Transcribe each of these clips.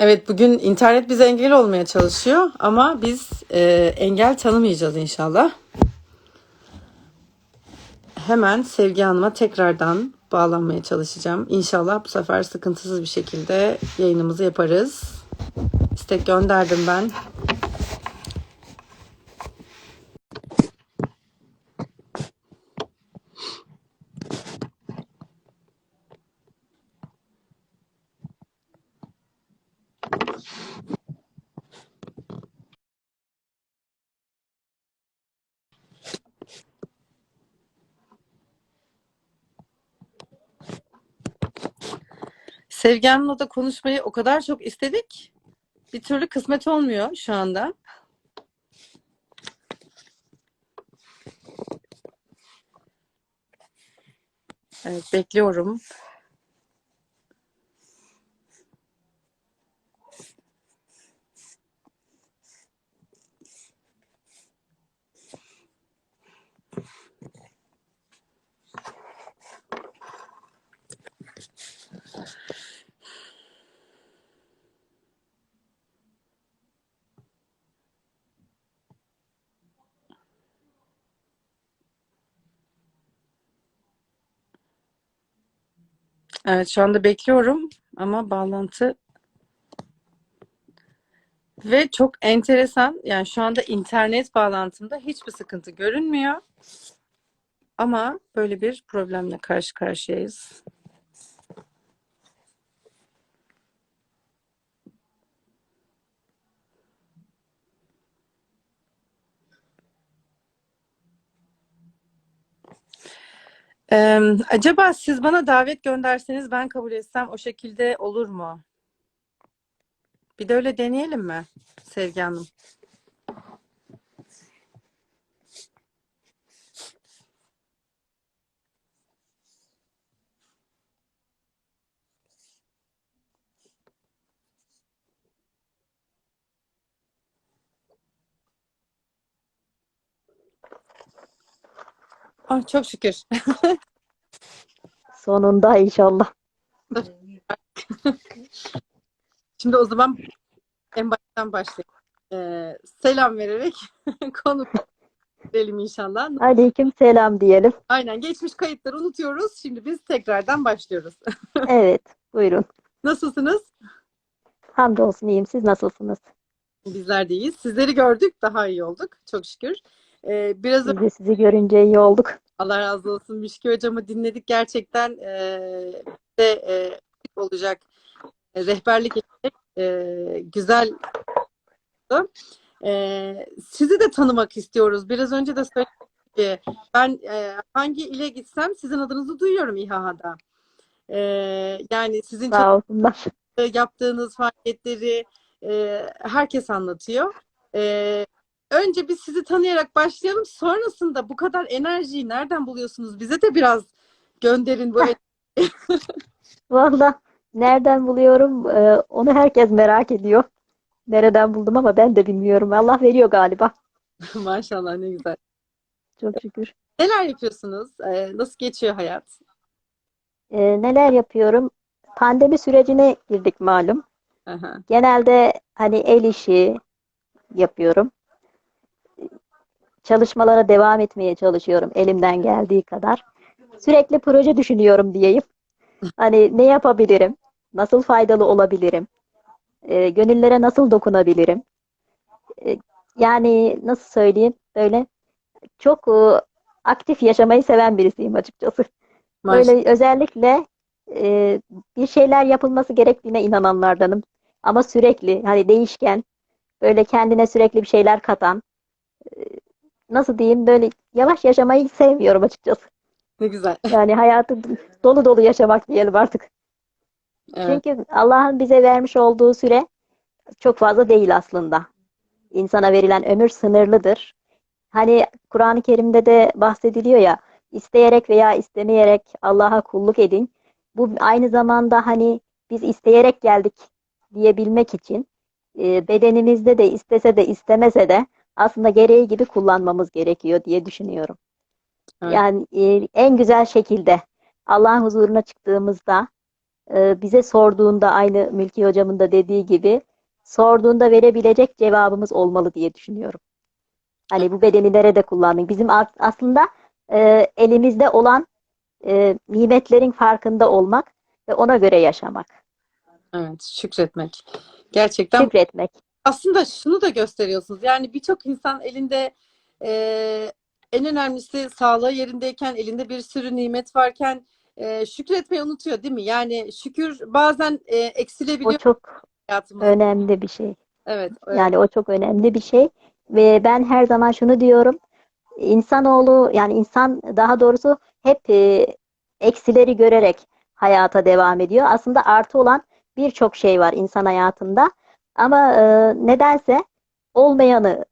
Evet bugün internet bize engel olmaya çalışıyor ama biz e, engel tanımayacağız inşallah. Hemen Sevgi Hanım'a tekrardan bağlanmaya çalışacağım. İnşallah bu sefer sıkıntısız bir şekilde yayınımızı yaparız. İstek gönderdim ben. Sevgi Hanım'la da konuşmayı o kadar çok istedik. Bir türlü kısmet olmuyor şu anda. Evet bekliyorum. Evet şu anda bekliyorum ama bağlantı ve çok enteresan yani şu anda internet bağlantımda hiçbir sıkıntı görünmüyor. Ama böyle bir problemle karşı karşıyayız. Ee, acaba siz bana davet gönderseniz ben kabul etsem o şekilde olur mu? Bir de öyle deneyelim mi Sevgi Hanım? Ah, çok şükür. Sonunda inşallah. Şimdi o zaman en baştan başlayalım. Ee, selam vererek konu verelim inşallah. Aleyküm selam diyelim. Aynen geçmiş kayıtları unutuyoruz. Şimdi biz tekrardan başlıyoruz. Evet, buyurun. Nasılsınız? Hamdolsun iyiyim. Siz nasılsınız? Bizler de iyiyiz. Sizleri gördük, daha iyi olduk. Çok şükür. Ee, biraz Biz de sizi görünce iyi olduk. Allah razı olsun. Müşki hocamı dinledik. Gerçekten eee de eee, olacak e, rehberlik etmek eee, güzel. Eee, sizi de tanımak istiyoruz. Biraz önce de söyledim ki ben eee, hangi ile gitsem sizin adınızı duyuyorum İHA'da. Eee, yani sizin yaptığınız faaliyetleri e, herkes anlatıyor. E, önce biz sizi tanıyarak başlayalım. Sonrasında bu kadar enerjiyi nereden buluyorsunuz? Bize de biraz gönderin böyle. Valla nereden buluyorum? Ee, onu herkes merak ediyor. Nereden buldum ama ben de bilmiyorum. Allah veriyor galiba. Maşallah ne güzel. Çok şükür. Neler yapıyorsunuz? E, nasıl geçiyor hayat? Ee, neler yapıyorum? Pandemi sürecine girdik malum. Aha. Genelde hani el işi yapıyorum. Çalışmalara devam etmeye çalışıyorum elimden geldiği kadar. Sürekli proje düşünüyorum diyeyim. Hani ne yapabilirim? Nasıl faydalı olabilirim? Ee, gönüllere nasıl dokunabilirim? Ee, yani nasıl söyleyeyim? Böyle çok e, aktif yaşamayı seven birisiyim açıkçası. Maşallah. Böyle özellikle e, bir şeyler yapılması gerektiğine inananlardanım. Ama sürekli hani değişken, böyle kendine sürekli bir şeyler katan, e, nasıl diyeyim böyle yavaş yaşamayı sevmiyorum açıkçası. Ne güzel. Yani hayatı dolu dolu yaşamak diyelim artık. Evet. Çünkü Allah'ın bize vermiş olduğu süre çok fazla değil aslında. İnsana verilen ömür sınırlıdır. Hani Kur'an-ı Kerim'de de bahsediliyor ya, isteyerek veya istemeyerek Allah'a kulluk edin. Bu aynı zamanda hani biz isteyerek geldik diyebilmek için e, bedenimizde de istese de istemese de aslında gereği gibi kullanmamız gerekiyor diye düşünüyorum. Evet. Yani e, en güzel şekilde Allah'ın huzuruna çıktığımızda e, bize sorduğunda aynı Mülki hocamın da dediği gibi sorduğunda verebilecek cevabımız olmalı diye düşünüyorum. Hani bu bedeni nerede kullandın? Bizim as- aslında e, elimizde olan e, nimetlerin farkında olmak ve ona göre yaşamak, Evet, şükretmek. Gerçekten şükretmek. Aslında şunu da gösteriyorsunuz. Yani birçok insan elinde e, en önemlisi sağlığı yerindeyken, elinde bir sürü nimet varken e, şükretmeyi unutuyor, değil mi? Yani şükür bazen e, O eksilebiliyor çok hayatımızda. önemli bir şey. Evet, evet. Yani o çok önemli bir şey ve ben her zaman şunu diyorum. İnsanoğlu yani insan daha doğrusu hep e, eksileri görerek hayata devam ediyor. Aslında artı olan birçok şey var insan hayatında. Ama e, nedense olmayanı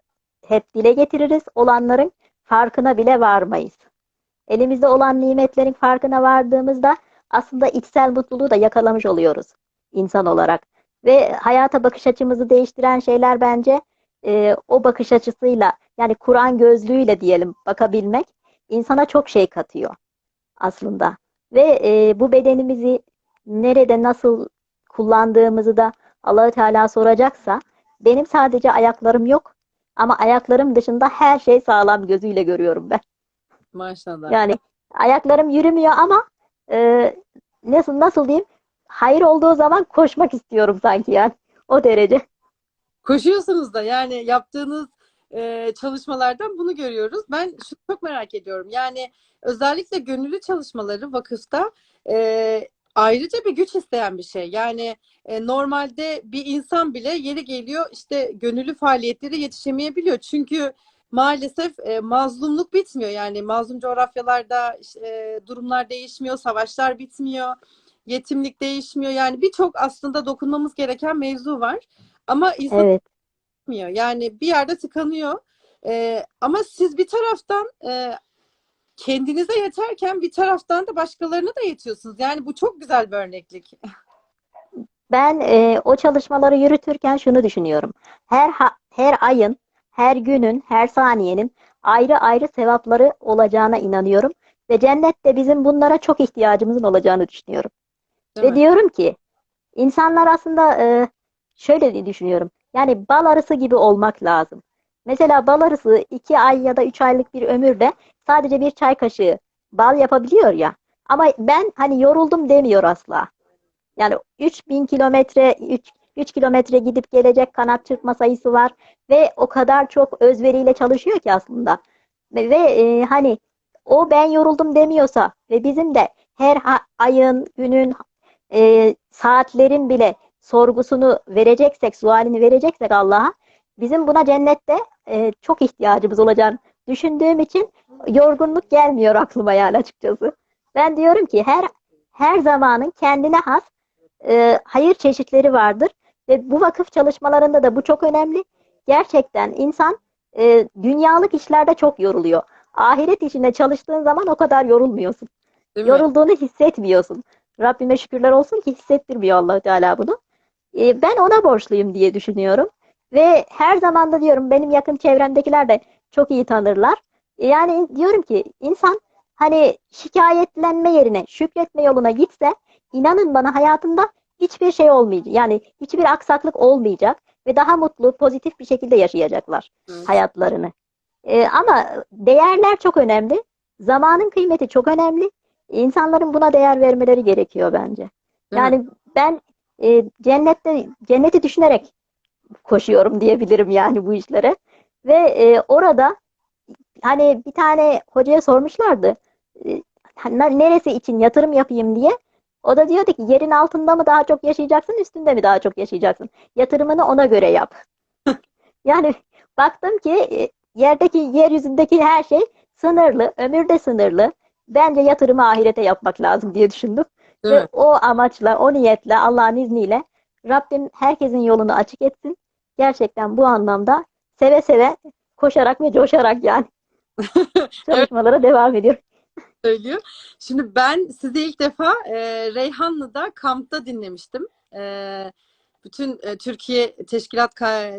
hep dile getiririz. Olanların farkına bile varmayız. Elimizde olan nimetlerin farkına vardığımızda aslında içsel mutluluğu da yakalamış oluyoruz insan olarak. Ve hayata bakış açımızı değiştiren şeyler bence e, o bakış açısıyla yani Kur'an gözlüğüyle diyelim bakabilmek insana çok şey katıyor aslında. Ve e, bu bedenimizi nerede nasıl kullandığımızı da Allahü Teala soracaksa benim sadece ayaklarım yok ama ayaklarım dışında her şey sağlam gözüyle görüyorum ben. Maşallah. Yani ayaklarım yürümüyor ama e, nasıl nasıl diyeyim hayır olduğu zaman koşmak istiyorum sanki yani o derece. Koşuyorsunuz da yani yaptığınız e, çalışmalardan bunu görüyoruz. Ben şunu çok merak ediyorum. Yani özellikle gönüllü çalışmaları vakıfta e, ayrıca bir güç isteyen bir şey. Yani e, normalde bir insan bile yeri geliyor işte gönüllü faaliyetlere yetişemeyebiliyor. Çünkü maalesef e, mazlumluk bitmiyor. Yani mazlum coğrafyalarda e, durumlar değişmiyor, savaşlar bitmiyor, yetimlik değişmiyor. Yani birçok aslında dokunmamız gereken mevzu var. Ama insan Evet. gitmiyor. Yani bir yerde tıkanıyor. Ee, ama siz bir taraftan e, kendinize yeterken bir taraftan da başkalarına da yetiyorsunuz. Yani bu çok güzel bir örneklik. Ben e, o çalışmaları yürütürken şunu düşünüyorum. Her ha- her ayın, her günün, her saniyenin ayrı ayrı sevapları olacağına inanıyorum ve cennette bizim bunlara çok ihtiyacımızın olacağını düşünüyorum. Değil Ve mi? diyorum ki insanlar aslında e, şöyle düşünüyorum. Yani bal arısı gibi olmak lazım. Mesela bal arısı iki ay ya da üç aylık bir ömürde sadece bir çay kaşığı bal yapabiliyor ya. Ama ben hani yoruldum demiyor asla. Yani 3000 kilometre 3, 3 kilometre gidip gelecek kanat çırpma sayısı var ve o kadar çok özveriyle çalışıyor ki aslında. Ve, ve, e, hani o ben yoruldum demiyorsa ve bizim de her ayın, günün, e, saatlerin bile sorgusunu vereceksek, sualini vereceksek Allah'a bizim buna cennette e, çok ihtiyacımız olacağını düşündüğüm için yorgunluk gelmiyor aklıma yani açıkçası. Ben diyorum ki her her zamanın kendine has e, hayır çeşitleri vardır ve bu vakıf çalışmalarında da bu çok önemli. Gerçekten insan e, dünyalık işlerde çok yoruluyor. Ahiret işinde çalıştığın zaman o kadar yorulmuyorsun. Değil mi? Yorulduğunu hissetmiyorsun. Rabbime şükürler olsun ki hissettirmiyor Allah Teala bunu. E, ben ona borçluyum diye düşünüyorum. Ve her zaman da diyorum benim yakın çevremdekiler de çok iyi tanırlar. Yani diyorum ki insan hani şikayetlenme yerine şükretme yoluna gitse inanın bana hayatında hiçbir şey olmayacak. Yani hiçbir aksaklık olmayacak ve daha mutlu, pozitif bir şekilde yaşayacaklar Evet. hayatlarını. E, ama değerler çok önemli. Zamanın kıymeti çok önemli. İnsanların buna değer vermeleri gerekiyor bence. Yani ben e, cennette cenneti düşünerek koşuyorum diyebilirim yani bu işlere. Ve e, orada hani bir tane hocaya sormuşlardı. e, hani neresi için yatırım yapayım diye. O da diyordu ki yerin altında mı daha çok yaşayacaksın, üstünde mi daha çok yaşayacaksın? Yatırımını ona göre yap. Yani baktım ki e, yerdeki, yeryüzündeki her şey sınırlı, ömür de sınırlı. Bence yatırımı ahirete yapmak lazım diye düşündüm. Değil Ve o amaçla, o niyetle, Allah'ın izniyle Rabbim herkesin yolunu açık etsin. Gerçekten bu anlamda seve seve koşarak ve coşarak yani çalışmalara devam ediyorum. söylüyor. Şimdi ben sizi ilk defa e, Reyhanlı'da kampta dinlemiştim. E, bütün e, Türkiye teşkilat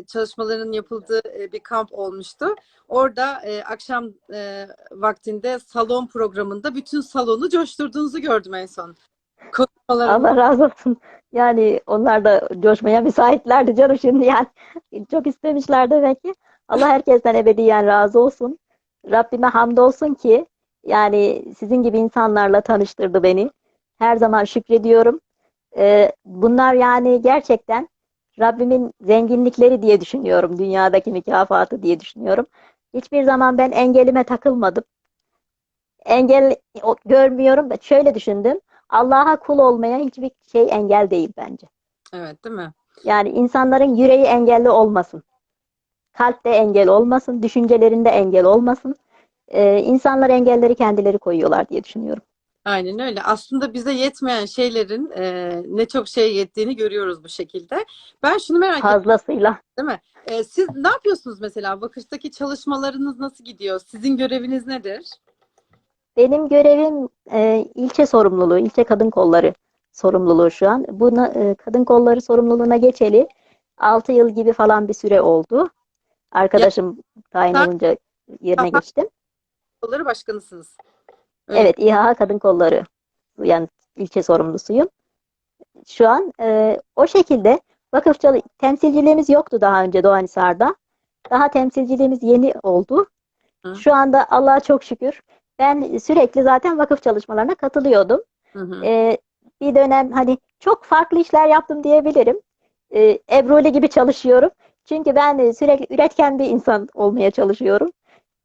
çalışmalarının yapıldığı e, bir kamp olmuştu. Orada e, akşam e, vaktinde salon programında bütün salonu coşturduğunuzu gördüm en son. Konuşmalarımız. Allah razı olsun. Yani onlar da coşmaya müsaitlerdi canım şimdi yani. Çok istemişler demek ki. Allah herkesten ebediyen razı olsun. Rabbime hamdolsun ki yani sizin gibi insanlarla tanıştırdı beni. Her zaman şükrediyorum. Ee, bunlar yani gerçekten Rabbimin zenginlikleri diye düşünüyorum. Dünyadaki mükafatı diye düşünüyorum. Hiçbir zaman ben engelime takılmadım. Engel görmüyorum. Şöyle düşündüm. Allah'a kul olmaya hiçbir şey engel değil bence. Evet, değil mi? Yani insanların yüreği engelli olmasın. Kalpte engel olmasın, düşüncelerinde engel olmasın. Ee, insanlar engelleri kendileri koyuyorlar diye düşünüyorum. Aynen öyle. Aslında bize yetmeyen şeylerin e, ne çok şey yettiğini görüyoruz bu şekilde. Ben şunu merak ettim, Fazlasıyla. değil mi? E, siz ne yapıyorsunuz mesela? Vakıftaki çalışmalarınız nasıl gidiyor? Sizin göreviniz nedir? Benim görevim e, ilçe sorumluluğu, ilçe kadın kolları sorumluluğu şu an. Buna e, kadın kolları sorumluluğuna geçeli 6 yıl gibi falan bir süre oldu. Arkadaşım tayin sen- olunca yerine Aha. geçtim. Kolları başkanısınız. Öyle. Evet, İHA Kadın Kolları yani ilçe sorumlusuyum. Şu an e, o şekilde vakıf temsilciliğimiz yoktu daha önce Doğanisar'da. Daha temsilciliğimiz yeni oldu. Hı. Şu anda Allah'a çok şükür ben sürekli zaten vakıf çalışmalarına katılıyordum. Hı hı. E, bir dönem hani çok farklı işler yaptım diyebilirim. E, Ebruli gibi çalışıyorum. Çünkü ben sürekli üretken bir insan olmaya çalışıyorum.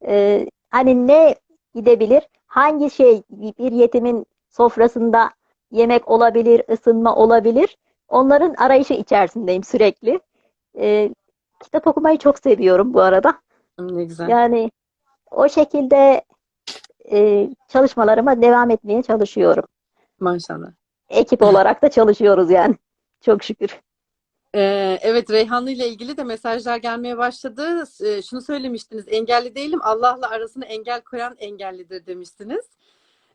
E, hani ne gidebilir? Hangi şey bir yetimin sofrasında yemek olabilir, ısınma olabilir? Onların arayışı içerisindeyim sürekli. E, kitap okumayı çok seviyorum bu arada. Ne güzel. Yani o şekilde e, çalışmalarıma devam etmeye çalışıyorum. Maşallah. Ekip olarak da çalışıyoruz yani. Çok şükür. Ee, evet Reyhanlı ile ilgili de mesajlar gelmeye başladı. Ee, şunu söylemiştiniz. Engelli değilim. Allah'la arasına engel koyan engellidir demiştiniz.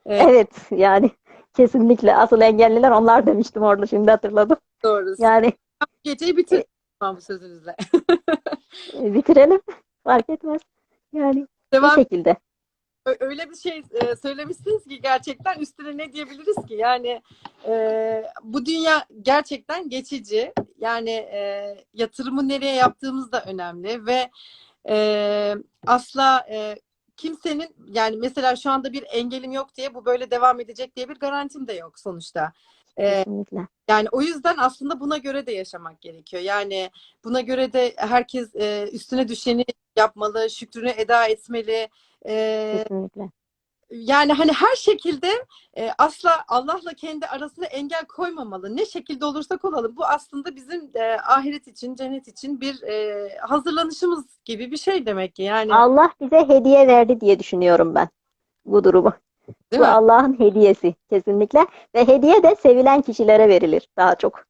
Ee, Evet yani kesinlikle asıl engelliler onlar demiştim orada şimdi hatırladım. doğru. Yani Bu Geceyi bitir tamam bu sözünüzle. e, bitirelim fark etmez. Yani bu Devam şekilde. Öyle bir şey e, söylemişsiniz ki gerçekten üstüne ne diyebiliriz ki? Yani e, bu dünya gerçekten geçici. Yani e, yatırımı nereye yaptığımız da önemli ve e, asla e, kimsenin yani mesela şu anda bir engelim yok diye bu böyle devam edecek diye bir garantim de yok sonuçta. E, Kesinlikle. yani o yüzden aslında buna göre de yaşamak gerekiyor. Yani buna göre de herkes e, üstüne düşeni yapmalı, şükrünü eda etmeli. E, Kesinlikle. yani hani her şekilde e, asla Allah'la kendi arasına engel koymamalı. Ne şekilde olursak olalım. Bu aslında bizim e, ahiret için, cennet için bir e, hazırlanışımız gibi bir şey demek ki. Yani Allah bize hediye verdi diye düşünüyorum ben bu durumu. değil Bu? Allah'ın hediyesi kesinlikle ve hediye de sevilen kişilere verilir daha çok.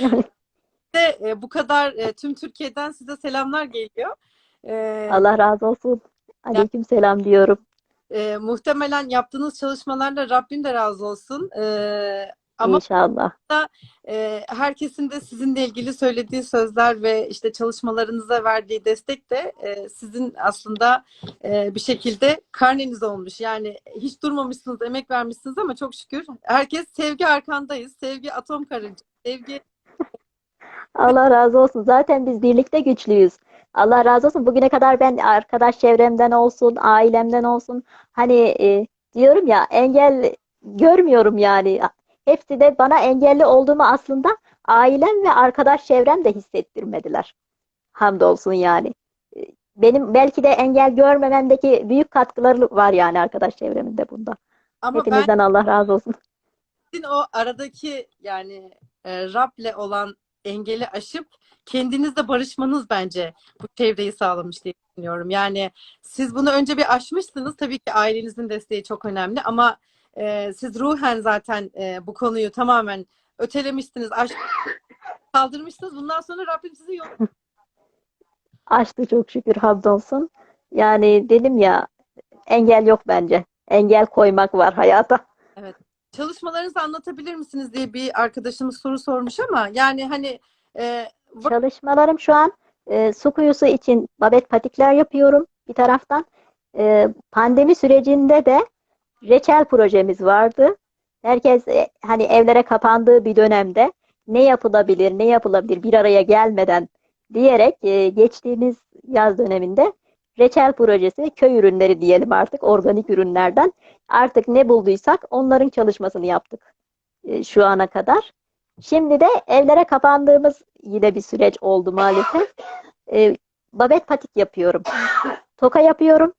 Yani De, e, bu kadar e, tüm Türkiye'den size selamlar geliyor. E, Allah razı olsun. Aleyküm selam diyorum. e, muhtemelen yaptığınız çalışmalarla Rabbim de razı olsun. E, ama İnşallah. e, herkesin de sizinle ilgili söylediği sözler ve işte çalışmalarınıza verdiği destek de e, sizin aslında e, bir şekilde karneniz olmuş. Yani hiç durmamışsınız, emek vermişsiniz ama çok şükür herkes sevgi arkandayız. Sevgi atom karınca. Sevgi Allah razı olsun. Zaten biz birlikte güçlüyüz. Allah razı olsun. Bugüne kadar ben arkadaş çevremden olsun, ailemden olsun. Hani e, diyorum ya engel görmüyorum yani. Hepsi de bana engelli olduğumu aslında ailem ve arkadaş çevrem de hissettirmediler. Hamdolsun yani. E, Benim belki de engel görmememdeki büyük katkıları var yani arkadaş çevremin de bunda. ama ben Hepinizden Allah razı olsun. sizin o aradaki yani e, Rab'le olan engeli aşıp kendinizle barışmanız bence bu çevreyi sağlamış diye düşünüyorum. Yani siz bunu önce bir aşmışsınız. Tabii ki ailenizin desteği çok önemli ama e, siz ruhen zaten e, bu konuyu tamamen ötelemişsiniz, aş kaldırmışsınız. Bundan sonra Rabbim sizi yol Açtı çok şükür hamdolsun. Yani dedim ya engel yok bence. Engel koymak var hayata. çalışmalarınızı anlatabilir misiniz diye bir arkadaşımız soru sormuş ama yani hani e, Çalışmalarım şu an e, su kuyusu için babet patikler yapıyorum bir taraftan. E, pandemi sürecinde de reçel projemiz vardı. Herkes e, hani evlere kapandığı bir dönemde ne yapılabilir, ne yapılabilir bir araya gelmeden diyerek e, geçtiğimiz yaz döneminde reçel projesi, köy ürünleri diyelim artık, organik ürünlerden artık ne bulduysak onların çalışmasını yaptık e, şu ana kadar. Şimdi de evlere kapandığımız yine bir süreç oldu maalesef. E, babet patik yapıyorum. Toka yapıyorum.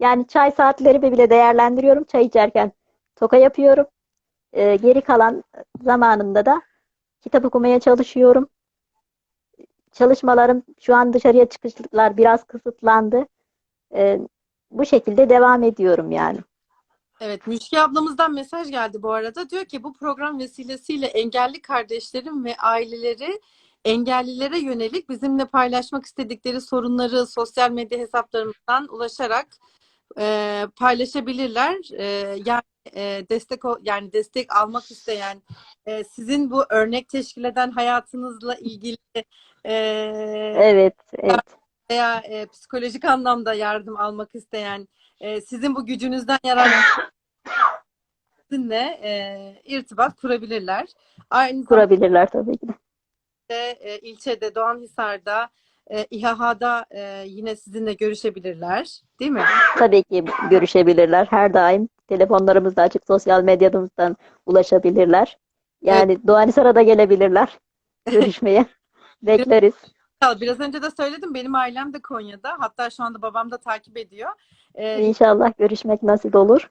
Yani çay saatlerimi bile değerlendiriyorum. Çay içerken toka yapıyorum. E, geri kalan zamanımda da kitap okumaya çalışıyorum. Çalışmalarım şu an dışarıya çıkışlar biraz kısıtlandı. E, bu şekilde devam ediyorum yani. Evet, Müşki ablamızdan mesaj geldi bu arada. Diyor ki bu program vesilesiyle engelli kardeşlerim ve aileleri engellilere yönelik bizimle paylaşmak istedikleri sorunları sosyal medya hesaplarımızdan ulaşarak e, paylaşabilirler. E, yani e, destek o- yani destek almak isteyen e, sizin bu örnek teşkil eden hayatınızla ilgili e, Evet, evet. veya e, psikolojik anlamda yardım almak isteyen, e, sizin bu gücünüzden yararlanmak sizinle e, irtibat kurabilirler. Aynı Kurabilirler tabii ki de. e, ilçede, Doğanhisar'da, e, İHH'da e, yine sizinle görüşebilirler, değil mi? Tabii ki görüşebilirler. Her daim telefonlarımız da açık, sosyal medyamızdan ulaşabilirler. Yani Doğanisar'a da gelebilirler görüşmeye. Bekleriz. Biraz önce de söyledim, benim ailem de Konya'da. Hatta şu anda babam da takip ediyor. E, İnşallah görüşmek nasip olur.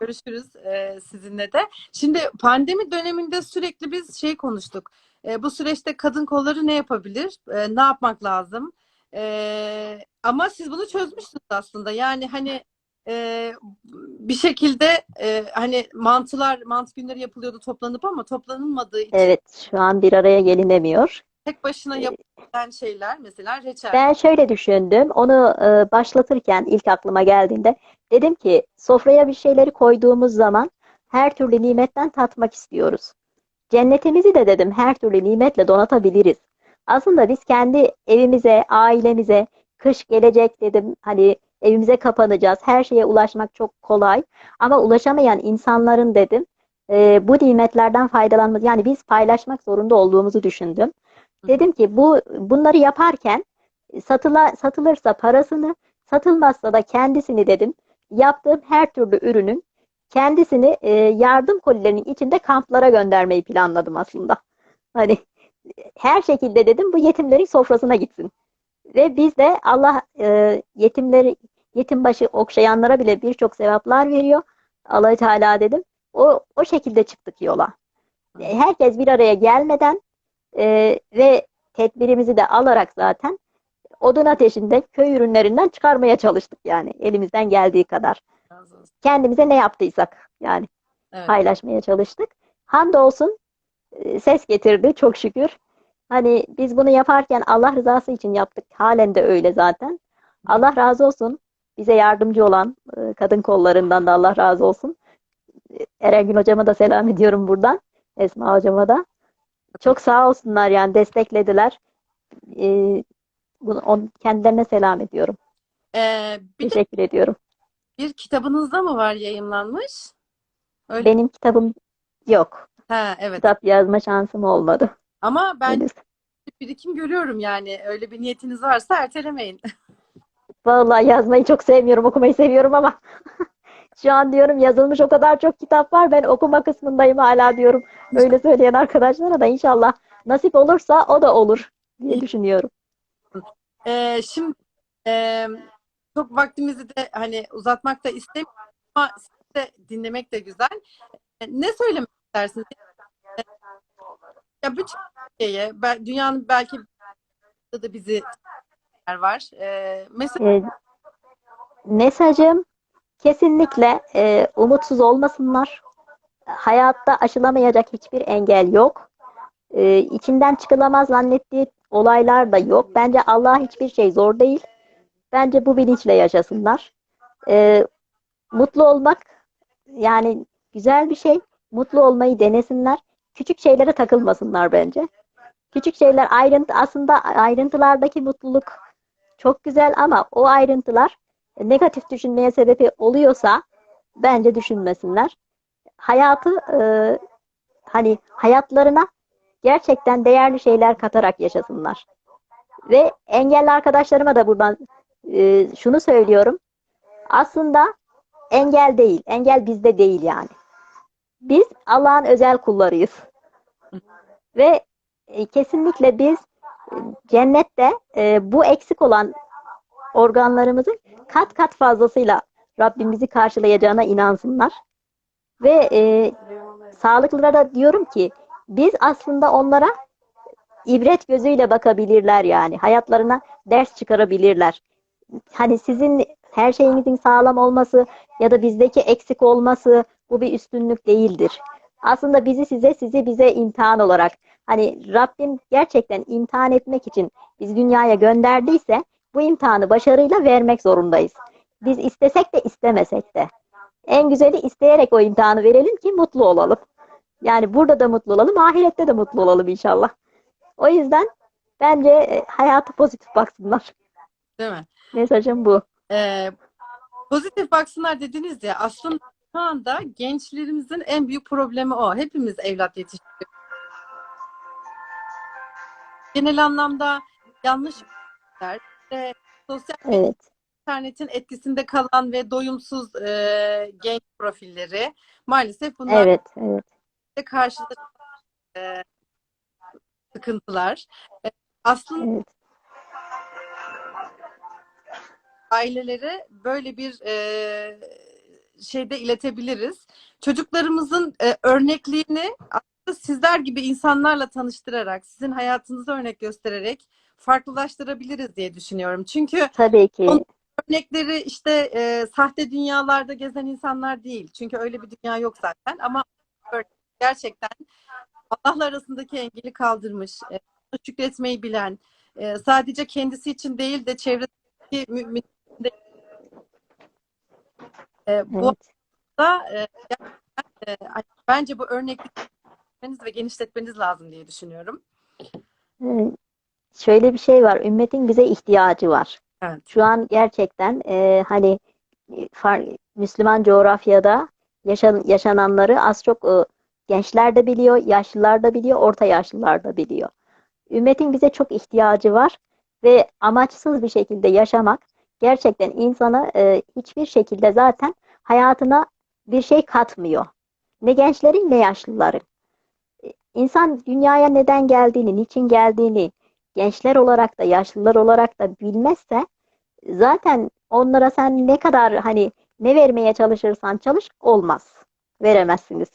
Görüşürüz e, sizinle de. Şimdi pandemi döneminde sürekli biz şey konuştuk. E, bu süreçte kadın kolları ne yapabilir? E, ne yapmak lazım? E, ama siz bunu çözmüşsünüz aslında. Yani hani e, bir şekilde e, hani mantılar, mantı günleri yapılıyordu toplanıp ama toplanılmadığı için Evet, şu an bir araya gelinemiyor. Tek başına yapılan şeyler mesela reçel. Ben şöyle düşündüm. Onu e, başlatırken ilk aklıma geldiğinde dedim ki sofraya bir şeyleri koyduğumuz zaman her türlü nimetten tatmak istiyoruz. Cennetimizi de dedim her türlü nimetle donatabiliriz. Aslında biz kendi evimize, ailemize, kış gelecek dedim hani evimize kapanacağız. Her şeye ulaşmak çok kolay. Ama ulaşamayan insanların dedim e, bu nimetlerden faydalanması yani biz paylaşmak zorunda olduğumuzu düşündüm. Dedim ki bu bunları yaparken satıla, satılırsa parasını, satılmazsa da kendisini dedim. Yaptığım her türlü ürünün kendisini e, yardım kolilerinin içinde kamplara göndermeyi planladım aslında. Hani her şekilde dedim bu yetimlerin sofrasına gitsin. Ve biz de Allah e, yetimleri yetim başı okşayanlara bile birçok sevaplar veriyor. Allah Teala dedim. O o şekilde çıktık yola. E, Herkes bir araya gelmeden e, ve tedbirimizi de alarak zaten odun ateşinde köy ürünlerinden çıkarmaya çalıştık yani elimizden geldiği kadar. Kendimize ne yaptıysak yani Evet. paylaşmaya çalıştık. Hamdolsun e, ses getirdi çok şükür. Hani biz bunu yaparken Allah rızası için yaptık. Halen de öyle zaten. Allah razı olsun. Bize yardımcı olan e, kadın kollarından da Allah razı olsun. E, Erengün hocama da selam ediyorum buradan. Esma hocama da. Çok sağ olsunlar yani desteklediler. E, bunu, on, kendilerine selam ediyorum. E, bir de Teşekkür ediyorum. bir kitabınızda mı var yayınlanmış? Öyle. Benim kitabım yok. Ha, evet. Kitap yazma şansım olmadı. Ama ben Henüz. birikim görüyorum yani. Öyle bir niyetiniz varsa ertelemeyin. Vallahi yazmayı çok sevmiyorum, okumayı seviyorum ama şu an diyorum yazılmış o kadar çok kitap var. Ben okuma kısmındayım hala diyorum. Böyle söyleyen arkadaşlara da inşallah nasip olursa o da olur diye düşünüyorum. Ee, şimdi e, çok vaktimizi de hani uzatmak da istemiyorum ama sizi de dinlemek de güzel. E, Ne söylemek istersiniz? Ya bütün Türkiye'ye, dünyanın belki da bizi var. Ee, mesela Ee, mesajım kesinlikle e, umutsuz olmasınlar. Hayatta aşılamayacak hiçbir engel yok. Ee, içinden çıkılamaz zannettiği olaylar da yok. Bence Allah hiçbir şey zor değil. Bence bu bilinçle yaşasınlar. Ee, mutlu olmak yani güzel bir şey. Mutlu olmayı denesinler. Küçük şeylere takılmasınlar bence. Küçük şeyler ayrıntı aslında ayrıntılardaki mutluluk çok güzel ama o ayrıntılar negatif düşünmeye sebebi oluyorsa bence düşünmesinler. hayatı e, hani hayatlarına gerçekten değerli şeyler katarak yaşasınlar. Ve engelli arkadaşlarıma da buradan e, şunu söylüyorum. Aslında engel değil. Engel bizde değil yani. Biz Allah'ın özel kullarıyız. Ve e, kesinlikle biz e, cennette e, bu eksik olan organlarımızın kat kat fazlasıyla Rabbim bizi karşılayacağına inansınlar. Ve e, sağlıklılara da diyorum ki biz aslında onlara ibret gözüyle bakabilirler yani. Hayatlarına ders çıkarabilirler. Hani sizin her şeyinizin sağlam olması ya da bizdeki eksik olması bu bir üstünlük değildir. Aslında bizi size, sizi bize imtihan olarak hani Rabbim gerçekten imtihan etmek için biz dünyaya gönderdiyse bu imtihanı başarıyla vermek zorundayız. Biz istesek de istemesek de. En güzeli isteyerek o imtihanı verelim ki mutlu olalım. Yani burada da mutlu olalım, ahirette de mutlu olalım inşallah. O yüzden bence e, hayata pozitif baksınlar. Değil mi? Mesajım bu. Ee, pozitif baksınlar dediniz ya aslında şu anda gençlerimizin en büyük problemi o. Hepimiz evlat yetiştiriyoruz. Genel anlamda yanlış işte sosyal Evet. internetin etkisinde kalan ve doyumsuz e, genç profilleri maalesef bunlar Evet, evet. karşıda e, sıkıntılar. E, aslında Evet. ailelere böyle bir e, şeyde iletebiliriz. Çocuklarımızın e, örnekliğini aslında sizler gibi insanlarla tanıştırarak, sizin hayatınızı örnek göstererek farklılaştırabiliriz diye düşünüyorum. Çünkü Tabii ki. Örnekleri işte e, sahte dünyalarda gezen insanlar değil. Çünkü öyle bir dünya yok zaten ama gerçekten Allah'la arasındaki engeli kaldırmış, e, şükretmeyi bilen, e, sadece kendisi için değil de çevredeki mümin de e, bu Evet. arada e, e, bence bu örneklik ve genişletmeniz lazım diye düşünüyorum. Evet. Şöyle bir şey var. Ümmetin bize ihtiyacı var. Evet. Şu an gerçekten e, hani e, far- Müslüman coğrafyada yaşan, yaşananları az çok e, gençler de biliyor, yaşlılar da biliyor, orta yaşlılar da biliyor. Ümmetin bize çok ihtiyacı var ve amaçsız bir şekilde yaşamak gerçekten insana e, hiçbir şekilde zaten hayatına bir şey katmıyor. Ne gençlerin ne yaşlıların. E, İnsan dünyaya neden geldiğini, niçin geldiğini gençler olarak da yaşlılar olarak da bilmezse zaten onlara sen ne kadar hani ne vermeye çalışırsan çalış olmaz. Veremezsiniz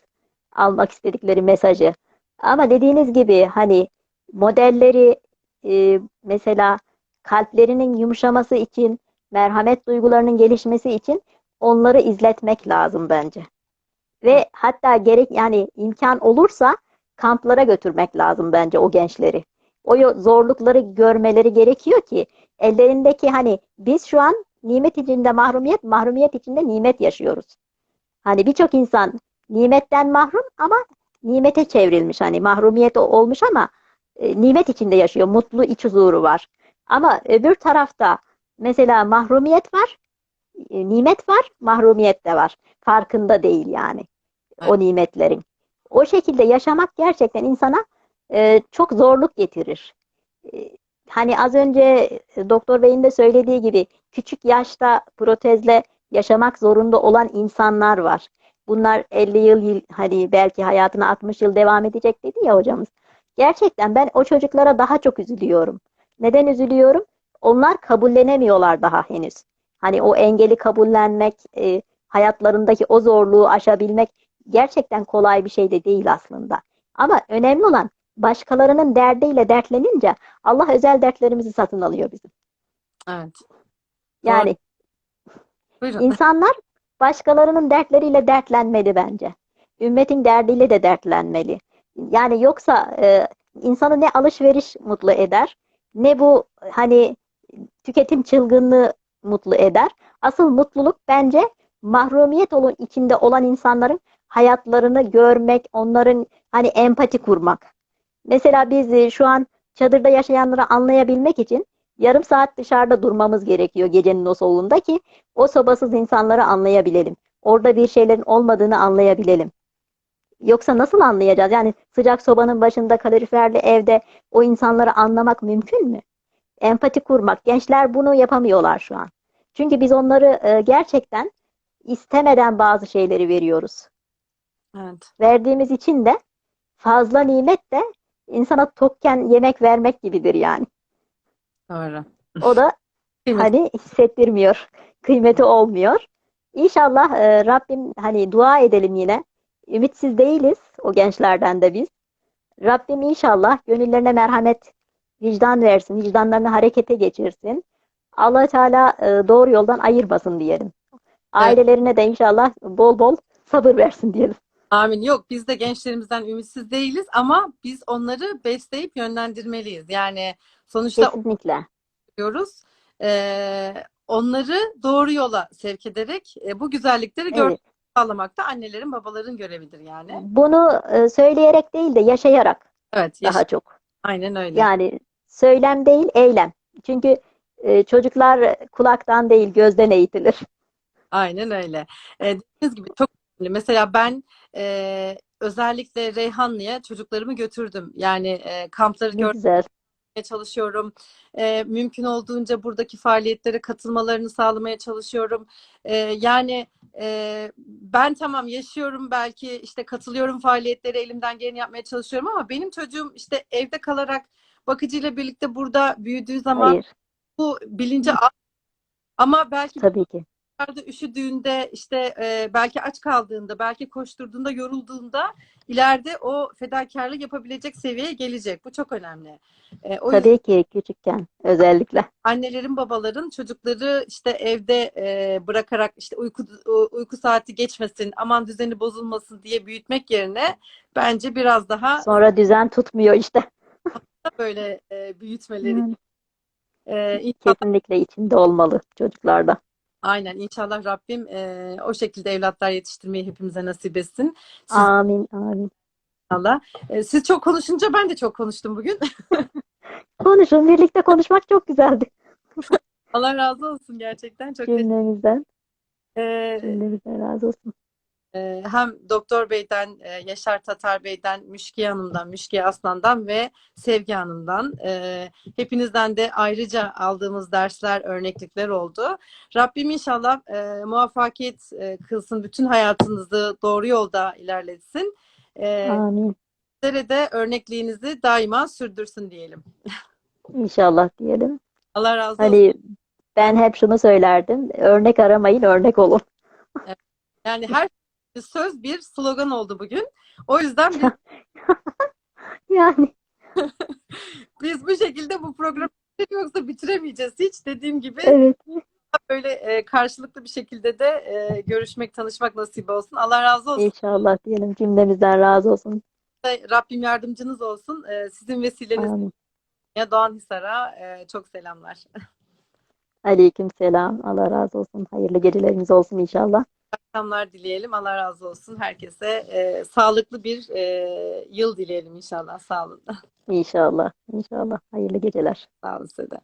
almak istedikleri mesajı. Ama dediğiniz gibi hani modelleri e, mesela kalplerinin yumuşaması için, merhamet duygularının gelişmesi için onları izletmek lazım bence. Ve hatta gerek yani imkan olursa kamplara götürmek lazım bence o gençleri. O zorlukları görmeleri gerekiyor ki ellerindeki hani biz şu an nimet içinde mahrumiyet, mahrumiyet içinde nimet yaşıyoruz. Hani birçok insan nimetten mahrum ama nimete çevrilmiş. Hani mahrumiyet olmuş ama e, nimet içinde yaşıyor. Mutlu iç huzuru var. Ama öbür tarafta mesela mahrumiyet var, e, nimet var, mahrumiyet de var. Farkında değil yani o nimetlerin. O şekilde yaşamak gerçekten insana e, çok zorluk getirir. E, hani az önce e, Doktor Bey'in de söylediği gibi küçük yaşta protezle yaşamak zorunda olan insanlar var. Bunlar 50 yıl, hani belki hayatına 60 yıl devam edecek dedi ya hocamız. Gerçekten ben o çocuklara daha çok üzülüyorum. Neden üzülüyorum? Onlar kabullenemiyorlar daha henüz. Hani o engeli kabullenmek, e, hayatlarındaki o zorluğu aşabilmek gerçekten kolay bir şey de değil aslında. Ama önemli olan başkalarının derdiyle dertlenince Allah özel dertlerimizi satın alıyor bizim. Evet. Yani Buyurun. insanlar başkalarının dertleriyle dertlenmeli bence. Ümmetin derdiyle de dertlenmeli. Yani yoksa e, insanı ne alışveriş mutlu eder, ne bu hani tüketim çılgınlığı mutlu eder. Asıl mutluluk bence mahrumiyet olun içinde olan insanların hayatlarını görmek, onların hani empati kurmak. Mesela biz e, şu an çadırda yaşayanları anlayabilmek için yarım saat dışarıda durmamız gerekiyor gecenin o soğuğunda ki o sobasız insanları anlayabilelim. Orada bir şeylerin olmadığını anlayabilelim. Yoksa nasıl anlayacağız? Yani sıcak sobanın başında kaloriferli evde o insanları anlamak mümkün mü? Empati kurmak. Gençler bunu yapamıyorlar şu an. Çünkü biz onları e, gerçekten istemeden bazı şeyleri veriyoruz. Evet. Verdiğimiz için de fazla nimet de insana tokken yemek vermek gibidir yani. Doğru. O da hani hissettirmiyor. Kıymeti olmuyor. İnşallah e, Rabbim hani dua edelim yine. Ümitsiz değiliz o gençlerden de biz. Rabbim inşallah gönüllerine merhamet, vicdan versin, vicdanlarını harekete geçirsin. Allah Teala e, doğru yoldan ayırmasın diyelim. Ailelerine de inşallah bol bol sabır versin diyelim. Amin. Yok biz de gençlerimizden ümitsiz değiliz ama biz onları besleyip yönlendirmeliyiz. Yani sonuçta Kesinlikle. diyoruz. Ee, onları doğru yola sevk ederek e, bu güzellikleri Evet. görmek sağlamak da annelerin babaların görevidir yani. Bunu e, söyleyerek değil de yaşayarak Evet, yaş- daha çok. aynen öyle. Yani söylem değil, eylem. Çünkü e, çocuklar kulaktan değil, gözden eğitilir. Aynen öyle. Ee, dediğiniz gibi çok. Mesela ben e, özellikle Reyhanlı'ya çocuklarımı götürdüm. Yani e, kampları güzel. çalışıyorum. E, mümkün olduğunca buradaki faaliyetlere katılmalarını sağlamaya çalışıyorum. E, yani e, ben tamam yaşıyorum belki işte katılıyorum faaliyetlere elimden geleni yapmaya çalışıyorum ama benim çocuğum işte evde kalarak bakıcıyla birlikte burada büyüdüğü zaman Hayır, bu bilinci al. Ama belki tabii ki. Dışarıda üşüdüğünde işte e, belki aç kaldığında belki koşturduğunda yorulduğunda ileride o fedakarlık yapabilecek seviyeye gelecek. Bu çok önemli. E, o Tabii ki küçükken özellikle. annelerin babaların çocukları işte evde e, bırakarak işte uyku uyku saati geçmesin aman düzeni bozulmasın diye büyütmek yerine bence biraz daha Sonra düzen tutmuyor işte. böyle e, büyütmeleri Yani e, inşallah kesinlikle içinde olmalı çocuklarda. Aynen inşallah Rabbim e, o şekilde evlatlar yetiştirmeyi hepimize nasip etsin. Siz Amin, amin. inşallah. E, siz çok konuşunca ben de çok konuştum bugün. Konuşun, birlikte konuşmak çok güzeldi Allah razı olsun gerçekten çok cümlemizden. e, Cümlemizden razı olsun. Ee, hem Doktor Bey'den, e, Yaşar Tatar Bey'den, Müşkiye Hanım'dan, Müşkiye Aslan'dan ve Sevgi Hanım'dan e, hepinizden de ayrıca aldığımız dersler, örneklikler oldu. Rabbim inşallah e, muvaffakiyet kılsın, bütün hayatınızı doğru yolda ilerletsin. Amin. sizlere de örnekliğinizi daima sürdürsün diyelim. İnşallah diyelim. Allah razı olsun. Hani ben hep şunu söylerdim. Örnek aramayın, örnek olun. Yani her söz bir slogan oldu bugün. O yüzden biz, Yani biz bu şekilde bu programı yoksa bitiremeyeceğiz hiç. Dediğim gibi evet. böyle e, karşılıklı bir şekilde de e, görüşmek, tanışmak nasip olsun. Allah razı olsun. İnşallah diyelim cümlemizden razı olsun. Rabbim yardımcınız olsun. E, sizin vesilenizle Amin. Doğan Hisar'a e, çok selamlar. Aleyküm selam. Allah razı olsun. Hayırlı geceleriniz olsun inşallah. Selamlar dileyelim. Allah razı olsun herkese. E, sağlıklı bir e, yıl dileyelim inşallah. Sağ olun. İnşallah. İnşallah. Hayırlı geceler. Sağ olun size de.